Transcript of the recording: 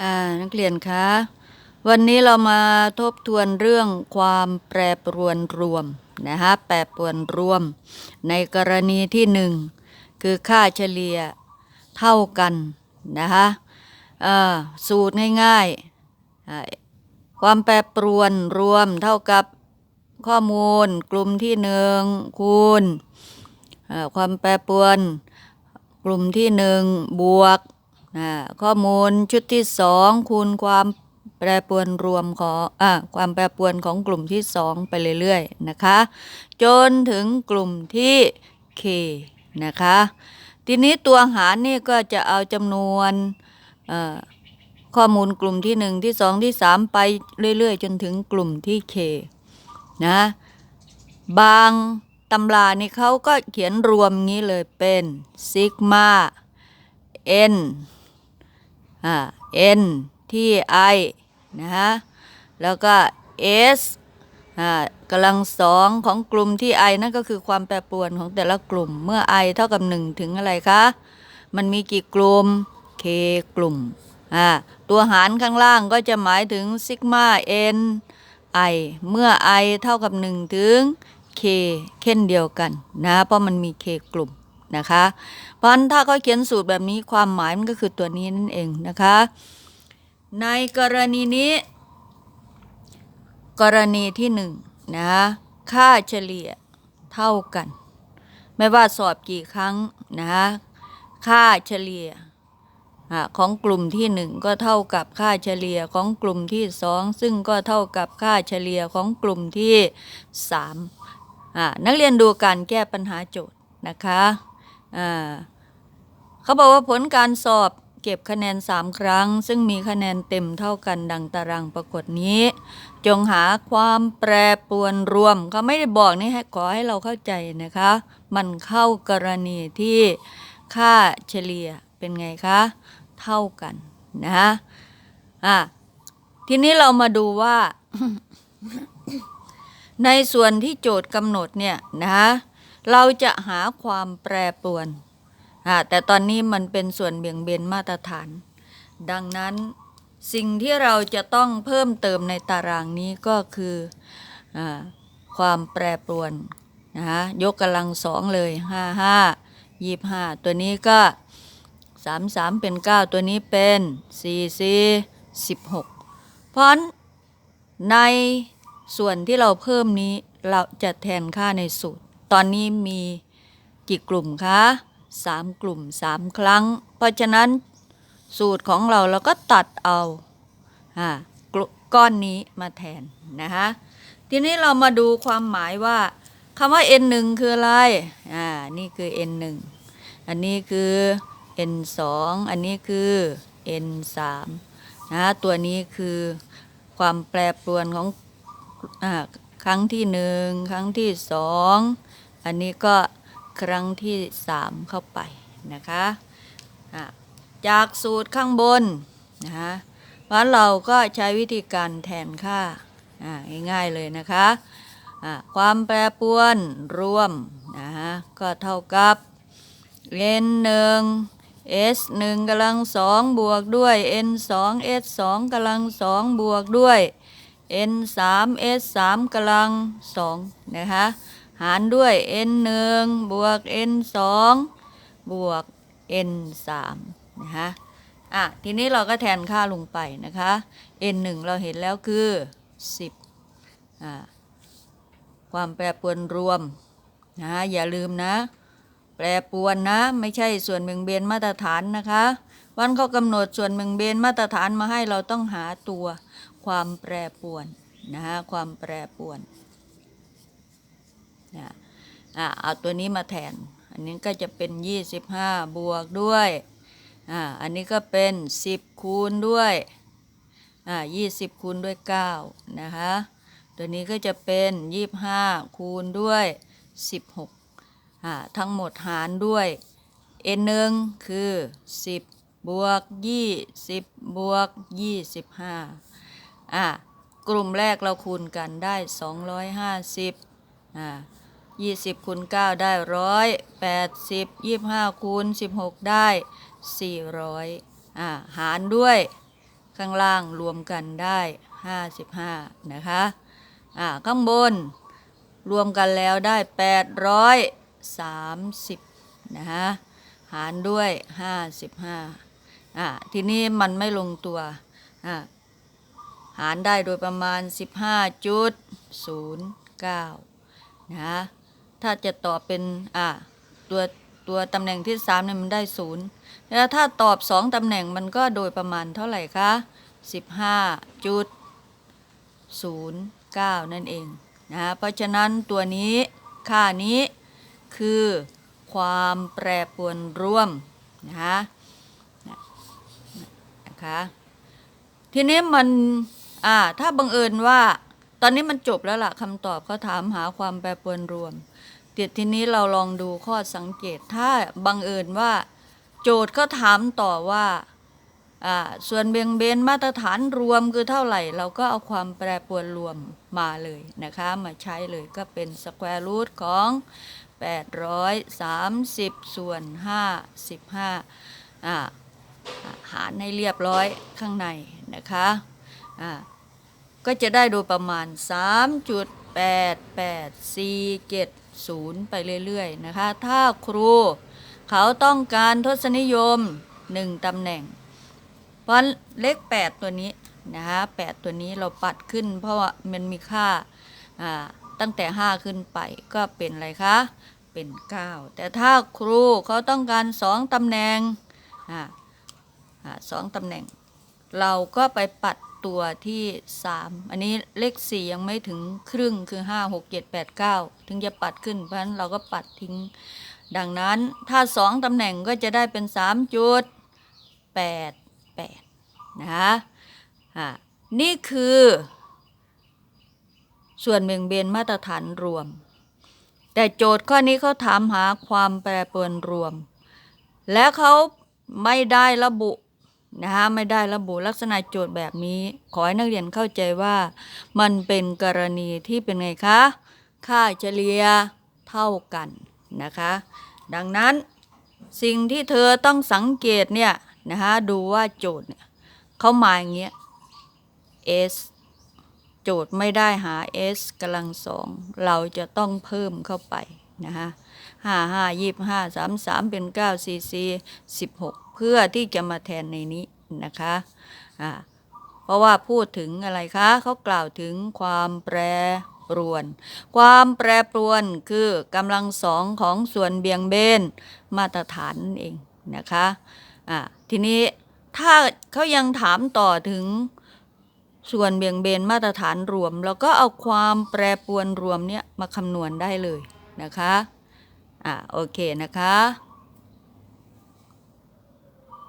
อ่านักเรียนคะ วันนี้เรามาทบทวนเรื่องความแปรปรวนรวมนะคะแปรปรวนรวม ในกรณีที่หนึ่งคือค่าเฉลี่ยเท่ากันนะคะสูตรง่ายๆอ่าความแปรปรวนรวมเท่ากับข้อมูลกลุ่มที่หนึ่งคูณความแปรปรวนกลุ่มที่หนึ่งบวก ข้อมูลชุดที่สองคูณความแปรปรวนรวมของอความแปรปรวนของกลุ่มที่สองไปเรื่อยๆนะคะ จนถึงกลุ่มที่ k นะคะ ทีนี้ตัวหารนี่ก็จะเอาจำนวนข้อมูลกลุ่มที่หนึ่งที่สองที่สามไปเรื่อย ๆ จนถึงกลุ่มที่ k นะบางตำรานี่เขาก็เขียนรวมงี้เลยเป็นซิกมา n n ที่ i นะฮะ แล้วก็ s อ่ากำลังสองของกลุ่มที่ i นั่นก็คือความแปรปรวนของแต่ละกลุ่ม เมื่อ i เท่ากับ 1 ถึงอะไรคะ มันมีกี่กลุ่ม k กลุ่มอ่าตัวหารข้างล่างก็จะหมายถึงซิกมา n i เมื่อ i เท่ากับ 1 ถึง k เช่นเดียวกันนะ เพราะมันมี k กลุ่ม นะคะ เพราะฉะนั้นถ้าเขาเขียนสูตรแบบนี้ความหมายมันก็คือตัวนี้นั่นเองนะคะ ในกรณีนี้ กรณีที่หนึ่งนะค่าเฉลี่ยเท่ากัน ไม่ว่าสอบกี่ครั้งนะค่าเฉลี่ยของกลุ่มที่หนึ่งก็เท่ากับค่าเฉลี่ยของกลุ่มที่สองซึ่งก็เท่ากับค่าเฉลี่ยของกลุ่มที่สามนักเรียนดูการแก้ปัญหาโจทย์นะคะ เขาบอกว่าผลการสอบเก็บคะแนน 3 ครั้ง ซึ่งมีคะแนนเต็มเท่ากันดังตารางปรากฏนี้ จงหาความแปรปรวนรวมเขาไม่ได้บอกนี่ให้ขอให้เราเข้าใจนะคะ มันเข้ากรณีที่ค่าเฉลี่ยเป็นไงคะ เท่ากันนะอะทีนี้เรามาดูว่า ในส่วนที่โจทย์กำหนดเนี่ยนะ เราจะหาความแปรปรวน แต่ตอนนี้มันเป็นส่วนเบี่ยงเบนมาตรฐาน ดังนั้นสิ่งที่เราจะต้องเพิ่มเติมในตารางนี้ก็คืออความแปรปรวนนะฮะยกกำลังสองเลยห้าห้ายี่ห้าตัวนี้ก็สามสามเป็นเก้าตัวนี้เป็นสี่สี่สิบหกเพราะในส่วนที่เราเพิ่มนี้เราจะแทนค่าในสูตร ตอนนี้มีกี่กลุ่มคะสามกลุ่มสามครั้ง เพราะฉะนั้นสูตรของเราเราก็ตัดเอาอ่าก้อนนี้มาแทนนะคะทีนี้เรามาดูความหมายว่าคำว่า n 1 คืออะไร อ่า นี่คือ n 1 อันนี้คือ n 2 อันนี้คือ n 3 นะตัวนี้คือความแปรปรวนของอ่าครั้งที่หนึ่งครั้งที่ส อันนี้ก็ครั้งที่ 3 เข้าไปนะคะจากสูตรข้างบนนะคะเพราเราก็ใช้วิธีการแทนค่าง่ายๆเลยนะคะะความแปรปรวนรวมนะคะก็เท่ากับ n 1 s 1กำลังสองบวกด้วย n 2 s 2กำลังสองบวกด้วย n 3 s 3กำลังสองนะคะ หารด้วย n 1บวก n 2บวก n 3นะคะอะทีนี้เราก็แทนค่าลงไปนะคะ n 1เราเห็นแล้วคือ 10อ่าความแปรปรวนรวมนะอย่าลืมนะ แปรปรวนนะ ไม่ใช่ส่วนเบี่ยงเบนมาตรฐานนะคะ วันเขากำหนดส่วนเบี่ยงเบนมาตรฐานมาให้เราต้องหาตัวความแปรปรวนนะคะความแปรปรวน นะอะเอาตัวนี้มาแทน อันนี้ก็จะเป็น 25 บวกด้วยอ่าอันนี้ก็เป็น 10 คูณด้วยอ่า20 คูณด้วย 9 นะคะ ตัวนี้ก็จะเป็น 25 คูณด้วย 16อ่าทั้งหมดหารด้วย n หนึ่งคือ 10บวก20บวก25อ่ากลุ่มแรกเราคูณกันได้ 250อ่า ยี่สิบคูณเก้าได้ร้อยแปดสิบยี่ห้าคูณสิบหกได้สี่ร้อยอ่าหารด้วยข้างล่างรวมกันได้55นะคะอ่าข้างบนรวมกันแล้วได้830นะคะหารด้วย55อ่าทีนี้มันไม่ลงตัวอ่าหารได้โดยประมาณ 15.09นะ ถ้าจะตอบเป็นอ่าตัวตัวตำแหน่งที่3เนี่ยมันได้ศูนย์แล้วถ้าตอบ2ตำแหน่งมันก็โดยประมาณเท่าไหร่คะ15.09นั่นเองนะเพราะฉะนั้นตัวนี้ค่านี้คือความแปรปรวนร่วมนะคะนะคะทีนี้มันอ่าถ้าบังเอิญว่า ตอนนี้มันจบแล้วล่ะคำตอบเขาถามหาความแปรปรวนรวม เดี๋ยวทีนี้เราลองดูข้อสังเกตถ้าบังเอิญว่า โจทย์เขาถามต่อว่าอ่าส่วนเบียงเบนมาตรฐานรวมคือเท่าไหร่ เราก็เอาความแปรปรวนรวมมาเลยนะคะ มาใช้เลยก็เป็นสแควร์รูทของ 830 ส่วน 55อ่าหารให้เรียบร้อยข้างในนะคะอ่าก็จะได้โดยประมาณ 3.8840ไปเรื่อยๆนะคะ ถ้าครูเขาต้องการทศนิยม 1 ตำแหน่ง เพราะเลข 8 ตัวนี้นะคะ8ตัวนี้เราปัดขึ้น เพราะว่ามันมีค่าตั้งแต่ 5 ขึ้นไปก็เป็นอะไรคะ เป็น 9 แต่ถ้าครูเขาต้องการ 2 ตำแหน่งสองตำแหน่ง เราก็ไปปัด ตัวที่ 3 อันนี้เลข 4 ยังไม่ถึงครึ่งคือ 5 6 7 8 9 ถึงจะปัดขึ้น เพราะฉะนั้นเราก็ปัดทิ้ง ดังนั้นถ้า 2ตำแหน่งก็จะได้เป็น 3 จุด 8 8 นะคะนี่คือ ส่วนเบี่ยงเบนมาตรฐานรวม แต่โจทย์ข้อนี้เขาถามหาความแปรปรวนรวม และเขาไม่ได้ระบุ นะคะไม่ได้ระบุลักษณะโจทย์แบบนี้ ขอให้นักเรียนเข้าใจว่า มันเป็นกรณีที่เป็นไงคะ ค่าเฉลี่ยเท่ากันนะคะ ดังนั้นสิ่งที่เธอต้องสังเกตเนี่ยนะคะดูว่าโจทย์เนี่ยเขามาอย่างเงี้ย s โจทย์ไม่ได้หา s กำลังสองเราจะต้องเพิ่มเข้าไปนะคะห้าห้ายี่ห้าสามสามเป็นเก้าสี่สี่สิบหก เพื่อที่จะมาแทนในนี้นะคะอ่าเพราะว่าพูดถึงอะไรคะเขากล่าวถึงความแปรปรวน ความแปรปรวนคือกำลังสองของส่วนเบี่ยงเบนมาตรฐานนั่นเองนะคะอ่าทีนี้ถ้าเขายังถามต่อถึงส่วนเบี่ยงเบนมาตรฐานรวม แล้วก็เอาความแปรปรวนรวมเนี่ยมาคำนวณได้เลยนะคะ อ่าโอเคนะคะ